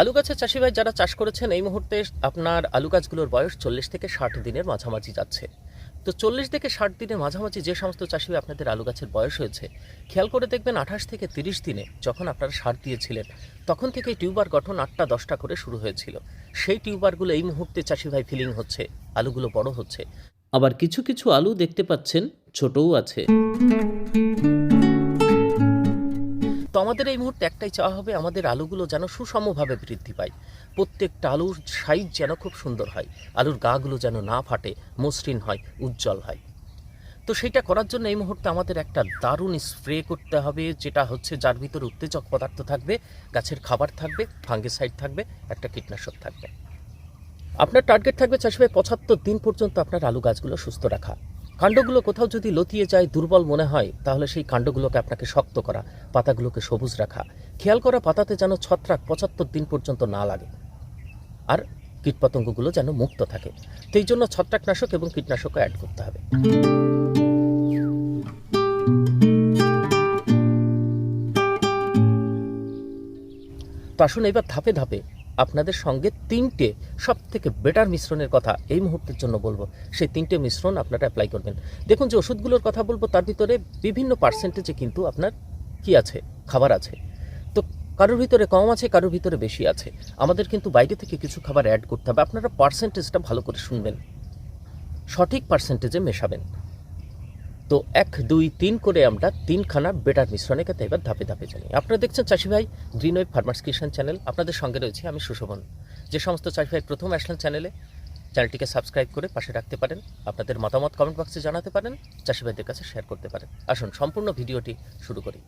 আলু গাছের চাষি ভাই যারা চাষ করেছেন, এই মুহূর্তে আপনার আলু গাছগুলোর বয়স চল্লিশ থেকে ষাট দিনের মাঝামাঝি যাচ্ছে। তো চল্লিশ থেকে ষাট দিনের মাঝামাঝি যে সমস্ত চাষি আপনাদের আলু গাছের বয়স হয়েছে, খেয়াল করে দেখবেন আঠাশ থেকে তিরিশ দিনে যখন আপনারা সার দিয়েছিলেন, তখন থেকে টিউবার গঠন আটটা দশটা করে শুরু হয়েছিল। সেই টিউবারগুলো এই মুহূর্তে চাষি ভাই ফিলিং হচ্ছে, আলুগুলো বড় হচ্ছে। আবার কিছু কিছু আলু দেখতে পাচ্ছেন, ছোটও আছে। তো আমাদের এই মুহূর্তে একটাই চাওয়া হবে, আমাদের আলুগুলো যেন সুষমভাবে বৃদ্ধি পায়। প্রত্যেকটা আলুর সাইজ যেন খুব সুন্দর হয়, আলুর গাগুলো যেন না ফাটে, মসৃণ হয়, উজ্জ্বল হয়। তো সেটা করার জন্য এই মুহূর্তে আমাদের একটা দারুণ স্প্রে করতে হবে, যেটা হচ্ছে যার ভিতরে উত্তেজক পদার্থ থাকবে, গাছের খাবার থাকবে, ফাঙ্গিসাইড থাকবে, একটা কীটনাশক থাকবে। আপনার টার্গেট থাকবে চাষিভাই পঁচাত্তর দিন পর্যন্ত আপনার আলু গাছগুলো সুস্থ রাখা। কাণ্ডগুলো কোথাও যদি লতিয়ে যায় দুর্বল মনে হয়, তাহলে সেই কাণ্ডগুলোকে আপনাকে শক্ত করা, পাতাগুলোকে সবুজ রাখা। খেয়াল করা, পাতাতে যেন ছত্রাক পঁচাত্তর দিন পর্যন্ত না লাগে। আর কীটপতঙ্গগুলো যেন মুক্ত থাকে। এই জন্য ছত্রাকনাশক এবং কীটনাশকও অ্যাড করতে হবে। তো আসুন এবার ধাপে ধাপে আপনাদের সঙ্গে তিনটে সব থেকে বেটার মিশ্রণের কথা এই মুহূর্তের জন্য বলব। সেই তিনটে মিশ্রণ আপনারা অ্যাপ্লাই করবেন। দেখুন যে ওষুধগুলোর কথা বলব, তার ভিতরে বিভিন্ন পার্সেন্টেজে কিন্তু আপনার কি আছে? খাবার আছে। তো কারোর ভিতরে কম আছে, কারোর ভিতরে বেশি আছে। আমাদের কিন্তু বাইরে থেকে কিছু খাবার অ্যাড করতে হবে। আপনারা পার্সেন্টেজটা ভালো করে শুনবেন। সঠিক পার্সেন্টেজে মেশাবেন। তো এক, দুই, তিন করে আমরা তিনখানা বেটার মিশ্রণে কথা এবার ধাপে ধাপে জানি আপনারা দেখছেন চাষি ভাই green web farmers Kisan channel. আপনাদের সঙ্গে রয়েছে আমি সুশোভন। যে সমস্ত চাষি ভাই প্রথম আসলেন চ্যানেলে, চ্যানেলটিকে সাবস্ক্রাইব করে পাশে রাখতে পারেন। আপনাদের মতামত কমেন্ট বক্সে জানাতে পারেন, চাষি ভাইদের কাছে শেয়ার করতে পারেন। আসুন, সম্পূর্ণ ভিডিওটি শুরু করি।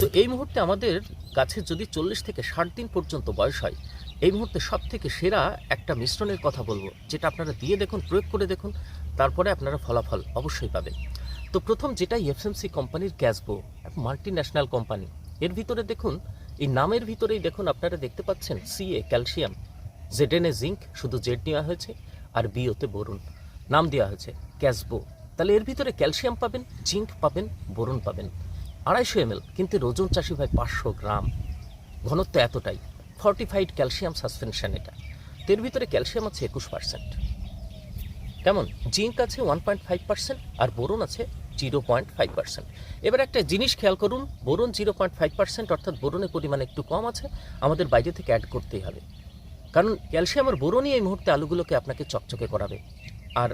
তো এই মুহূর্তে আমাদের গাছের যদি চল্লিশ থেকে ষাট দিন পর্যন্ত বয়স হয় এই মুহূর্তে সব থেকে সেরা একটা মিশ্রণের কথা বলব, যেটা আপনারা দিয়ে দেখুন, প্রয়োগ করে দেখুন, তারপরে আপনারা ফলাফল অবশ্যই পাবেন। তো প্রথম যেটা এফএমসি কোম্পানির ক্যাসবো মাল্টি ন্যাশনাল কোম্পানি এর ভিতরে দেখুন, এই নামের ভিতরেই দেখুন আপনারা দেখতে পাচ্ছেন সিএ ক্যালসিয়াম জেডেনে জিঙ্ক শুধু জেড নেওয়া হয়েছে, আর বিওতে বোরন নাম দেওয়া হয়েছে ক্যাশবো তাহলে এর ভিতরে ক্যালসিয়াম পাবেন জিঙ্ক পাবেন বোরন পাবেন। আড়াইশো এমএল কিন্তু ওজন চাষি ভাই পাঁচশো গ্রাম। ঘনত্ব এতটাই। ফর্টিফাইড ক্যালসিয়াম সাসপেনশন এটা। এর ভিতরে ক্যালসিয়াম আছে একুশ পার্সেন্ট কেমন? জিঙ্ক আছে ওয়ান পয়েন্ট ফাইভ পার্সেন্ট আর বোরন আছে জিরো পয়েন্ট ফাইভ পার্সেন্ট। এবার একটা জিনিস খেয়াল করুন, boron zero point five percent, অর্থাৎ বোরনের পরিমাণ একটু কম আছে, আমাদের বাইরে থেকে অ্যাড করতেই হবে। কারণ ক্যালসিয়াম আর বোরনই এই মুহূর্তে আলুগুলোকে আপনাকে চকচকে করাবে। আর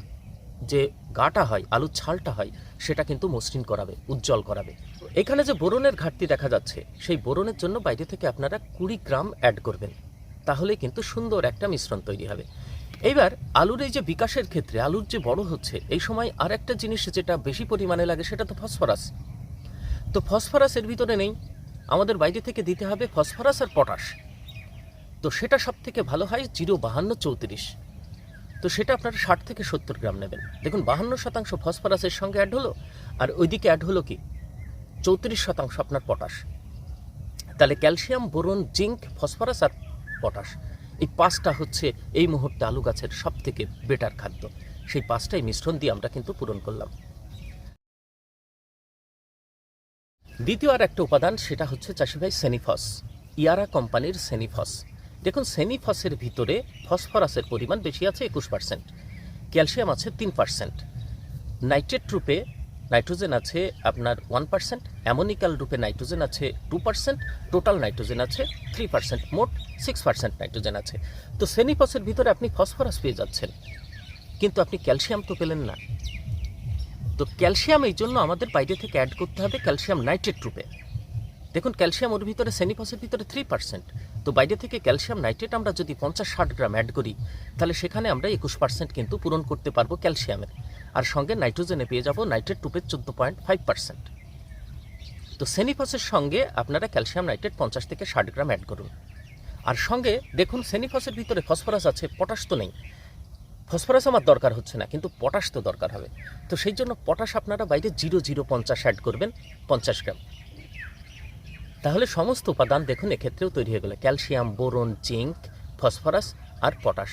যে গাটা হয়, আলুর ছালটা হয়, সেটা কিন্তু মসৃণ করাবে, উজ্জ্বল করাবে। এখানে যে বোরনের ঘাটতি দেখা যাচ্ছে, সেই বোরনের জন্য বাইরে থেকে আপনারা কুড়ি গ্রাম অ্যাড করবেন। তাহলে কিন্তু সুন্দর একটা মিশ্রণ তৈরি হবে। এইবার আলুর এই যে বিকাশের ক্ষেত্রে, আলুর যে বড় হচ্ছে, এই সময় আর একটা জিনিস যেটা বেশি পরিমাণে লাগে, সেটা তো ফসফরাস। তো ফসফরাস এর ভিতরে নেই। আমাদের বাইরে থেকে দিতে হবে ফসফরাস আর পটাশ। তো সেটা সব থেকে ভালো হয় জিরো বাহান্ন চৌত্রিশ। তো সেটা আপনারা ষাট থেকে সত্তর গ্রাম নেবেন। দেখুন, বাহান্ন শতাংশ ফসফরাসের সঙ্গে অ্যাড হলো, আর ওইদিকে অ্যাড হলো কি? চৌত্রিশ শতাংশ আপনার পটাশ। তাহলে ক্যালসিয়াম, বোরন, জিঙ্ক, ফসফরাস আর পটাশ, এই পাঁচটা হচ্ছে এই মুহূর্তে আলু গাছের সব থেকে বেটার খাদ্য। সেই পাঁচটাই মিশ্রণ দিয়ে আমরা কিন্তু পূরণ করলাম। দ্বিতীয় আর একটা উপাদান, সেটা হচ্ছে চাষিভাই সেনিফস, ইয়ারা কোম্পানির সেনিফস। দেখুন, সেমিফসের ভিতরে ফসফরাসের পরিমাণ বেশি আছে একুশ পার্সেন্ট ক্যালসিয়াম আছে তিন পার্সেন্ট নাইট্রেট রূপে নাইট্রোজেন আছে আপনার ওয়ান পার্সেন্ট অ্যামোনিক্যাল রূপে নাইট্রোজেন আছে টু পার্সেন্ট টোটাল নাইট্রোজেন আছে থ্রি পার্সেন্ট মোট সিক্স পার্সেন্ট নাইট্রোজেন আছে। তো সেনিফসের ভিতরে আপনি ফসফরাস পেয়ে যাচ্ছেন, কিন্তু আপনি ক্যালসিয়াম তো পেলেন না। তো ক্যালসিয়াম এই জন্য আমাদের বাইরে থেকে অ্যাড করতে হবে ক্যালসিয়াম নাইট্রেট রূপে। দেখুন, ক্যালসিয়াম ওর ভিতরে সেনিফসের ভিতরে থ্রি পার্সেন্ট তো বাইরে থেকে ক্যালসিয়াম নাইট্রেট আমরা যদি পঞ্চাশ ষাট গ্রাম অ্যাড করি, তাহলে সেখানে আমরা একুশ পার্সেন্ট কিন্তু পূরণ করতে পারব ক্যালসিয়ামের। আর সঙ্গে নাইট্রোজেনে পেয়ে যাব নাইট্রেট টুপের চোদ্দ পয়েন্ট ফাইভ পার্সেন্ট তো সেনিফসের সঙ্গে আপনারা ক্যালসিয়াম নাইট্রেট পঞ্চাশ থেকে ষাট গ্রাম অ্যাড করুন। আর সঙ্গে দেখুন, সেনিফসের ভিতরে ফসফরাস আছে, পটাশ তো নেই। ফসফরাস আমার দরকার হচ্ছে না, কিন্তু পটাশ তো দরকার হবে। তো সেই জন্য পটাশ আপনারা বাইরে জিরো জিরো পঞ্চাশ অ্যাড করবেন, পঞ্চাশ গ্রাম। তাহলে সমস্ত উপাদান দেখুন, এক্ষেত্রেও তৈরি হয়ে গেল। ক্যালসিয়াম, বোরন, জিঙ্ক, ফসফরাস আর পটাশ।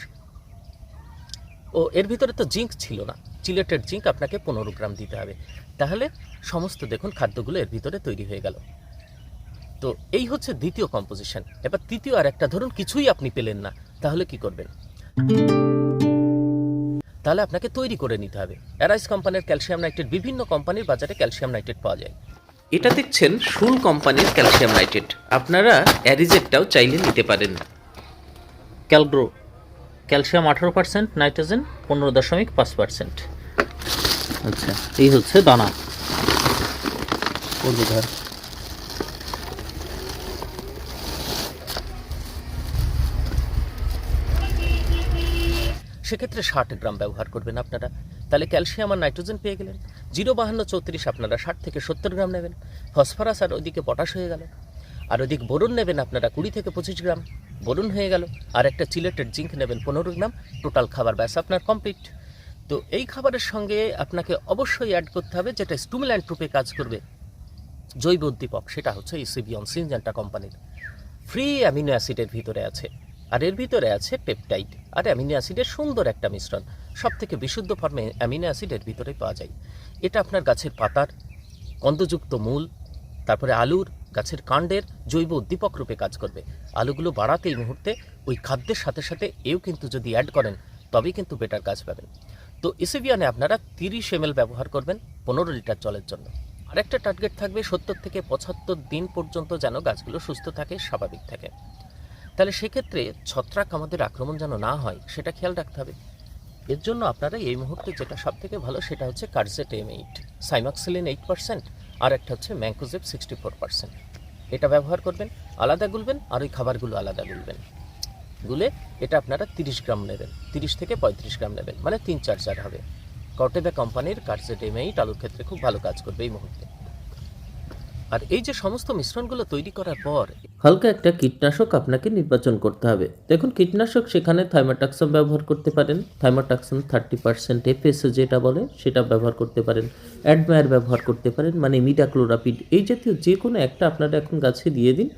ও এর ভিতরে তো জিঙ্ক ছিল না। চিলেটেড জিঙ্ক আপনাকে পনেরো গ্রাম দিতে হবে। তাহলে সমস্ত দেখুন, খাদ্যগুলো এর ভিতরে তৈরি হয়ে গেল। তো এই হচ্ছে দ্বিতীয় কম্পোজিশন এবার তৃতীয় আর একটা, ধরুন কিছুই আপনি পেলেন না, তাহলে কি করবেন? তাহলে আপনাকে তৈরি করে নিতে হবে। অ্যারাইস কোম্পানির ক্যালসিয়াম নাইট্রেট বিভিন্ন কোম্পানির বাজারে ক্যালসিয়াম নাইট্রেট পাওয়া যায়। এটা দেখছেন শুল কোম্পানির ক্যালসিয়াম নাইট্রেট। আপনারা অ্যারিজেটটাও চাইলে নিতে পারেন। ক্যালগ্রো ক্যালসিয়াম আঠারো পার্সেন্ট নাইট্রোজেন পনেরো দশমিক পাঁচ পার্সেন্ট। আচ্ছা। এই হচ্ছে দানা। সেক্ষেত্রে ষাট গ্রাম ব্যবহার করবেন আপনারা। তাহলে ক্যালসিয়াম আর নাইট্রোজেন পেয়ে গেলেন। জিরো বাহান্ন চৌত্রিশ আপনারা ষাট থেকে সত্তর গ্রাম নেবেন। ফসফরাস আর ওদিকে পটাশ হয়ে গেল। আর ওদিক বোরন নেবেন আপনারা কুড়ি থেকে পঁচিশ গ্রাম। বোরন হয়ে গেল। আর একটা চিলেটেড জিঙ্ক নেবেন পনেরো গ্রাম। টোটাল খাবার ব্যাস আপনার কমপ্লিট। তো এই খাবারের সঙ্গে আপনাকে অবশ্যই অ্যাড করতে হবে যেটা স্টুমিল্যান্ড রূপে কাজ করবে। জৈব উদ্দীপক, সেটা হচ্ছে ইসিবিয়ন সিনজেন্টা কোম্পানির ফ্রি অ্যামিনো অ্যাসিডের ভিতরে আছে। আর এর ভিতরে আছে পেপটাইড আর অ্যামিনো অ্যাসিডের সুন্দর একটা মিশ্রণ। সব থেকে বিশুদ্ধ ফর্মে অ্যামিনো অ্যাসিডের ভিতরে পাওয়া যায়। এটা আপনার গাছের পাতার গন্ধযুক্ত মূল, তারপরে আলুর গাছের কাণ্ডের জৈব উদ্দীপক রূপে কাজ করবে। আলুগুলো বাড়াতে এই মুহূর্তে ওই খাদ্যের সাথে সাথে এও কিন্তু যদি অ্যাড করেন, তবেই কিন্তু বেটার গাছ পাবেন। তো ইসিভিয়ানে আপনারা তিরিশ এম ব্যবহার করবেন পনেরো লিটার জলের জন্য। আরেকটা টার্গেট থাকবে সত্তর থেকে পঁচাত্তর দিন পর্যন্ত যেন গাছগুলো সুস্থ থাকে, স্বাভাবিক থাকে। তাহলে সেক্ষেত্রে ছত্রাক আমাদের আক্রমণ যেন না হয়, সেটা খেয়াল রাখতে হবে। এর জন্য আপনারা এই মুহূর্তে যেটা সব থেকে ভালো সেটা হচ্ছে Curzate M eight cymoxanil eight percent আর একটা হচ্ছে ম্যাঙ্কোজেব সিক্সটি ফোর পার্সেন্ট এটা ব্যবহার করবেন, আলাদা গুলবেন আর ওই খাবারগুলো আলাদা গুলবেন। গুলে এটা আপনারা তিরিশ গ্রাম নেবেন, তিরিশ থেকে পঁয়ত্রিশ গ্রাম নেবেন মানে তিন চার চার হবে। কর্টেদা কোম্পানির কার্জেট এম এইট আলুর ক্ষেত্রে খুব ভালো কাজ করবে এই মুহূর্তে। আর এই যে সমস্ত মিশ্রণগুলো তৈরি করার পর হালকা একটা কীটনাশক আপনাকে নির্বাচন করতে হবে। দেখুন, কীটনাশক সেখানে থাইমাটাক্সাম ব্যবহার করতে পারেন। থাইমাটাক্সাম থার্টি পার্সেন্ট এফএসও যেটা বলে, সেটা ব্যবহার করতে পারেন। অ্যাডমায়ার ব্যবহার করতে পারেন মানে মিডাক্লোরাপিড এই জাতীয় যে কোনো একটা আপনারা এখন গাছে দিয়ে দিন।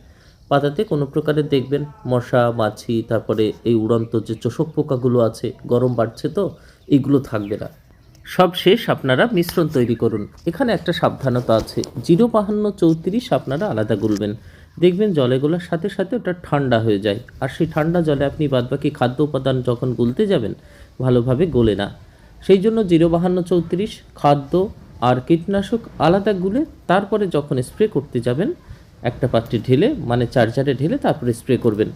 পাতাতে কোনো প্রকারের দেখবেন মশা, মাছি, তারপরে এই উড়ন্ত যে চোষক পোকাগুলো আছে, গরম বাড়ছে তো এইগুলো থাকবে না। সব শেষ আপনারা মিশ্রণ তৈরি করুন। এখানে একটা সাবধানতা আছে। জিরো বাহান্ন চৌত্রিশ আপনারা আলাদা গুলবেন। দেখবেন জলে গোলার সাথে সাথে ওটা ঠান্ডা হয়ে যায়। আর সেই ঠান্ডা জলে আপনি বাদবাকি খাদ্য উপাদান যখন গুলতে যাবেন, ভালোভাবে গলে না। সেই জন্য জিরো বাহান্ন চৌত্রিশ খাদ্য আর কীটনাশক আলাদা গুলে তারপরে যখন স্প্রে করতে যাবেন, একটা পাত্রে ঢেলে মানে চার্জারে ঢেলে তারপরে স্প্রে করবেন।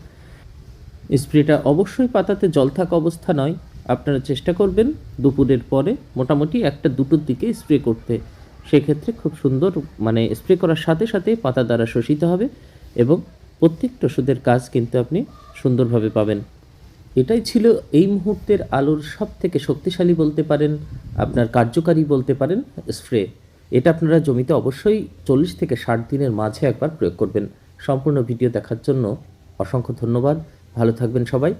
স্প্রেটা অবশ্যই পাতাতে জল থাকা অবস্থা নয়। আপনারা চেষ্টা করবেন দুপুরের পরে মোটামুটি একটা দুটোর দিকে স্প্রে করতে। সেক্ষেত্রে খুব সুন্দর মানে স্প্রে করার সাথে সাথে পাতা দ্বারা শোষিত হবে এবং প্রত্যেকটা ওষুধের কাজ কিন্তু আপনি সুন্দরভাবে পাবেন। এটাই ছিল এই মুহূর্তের আলুর সব থেকে শক্তিশালী বলতে পারেন, আপনার কার্যকারী বলতে পারেন স্প্রে এটা আপনারা জমিতে অবশ্যই চল্লিশ থেকে ষাট দিনের মাঝে একবার প্রয়োগ করবেন। সম্পূর্ণ ভিডিও দেখার জন্য অসংখ্য ধন্যবাদ। ভালো থাকবেন সবাই।